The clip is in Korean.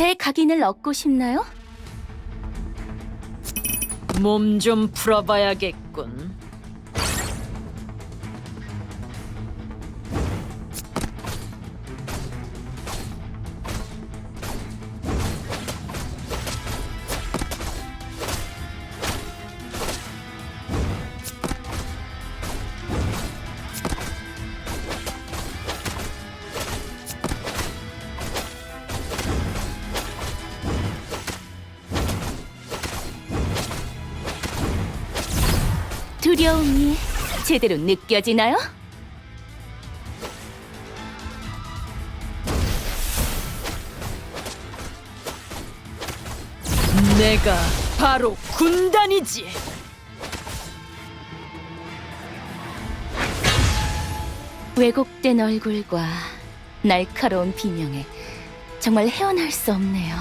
제 각인을 얻고 싶나요? 몸 좀 풀어봐야겠군. 두려움이 제대로 느껴지나요? 내가 바로 군단이지. 왜곡된 얼굴과 날카로운 비명에 정말 헤어날 수 없네요.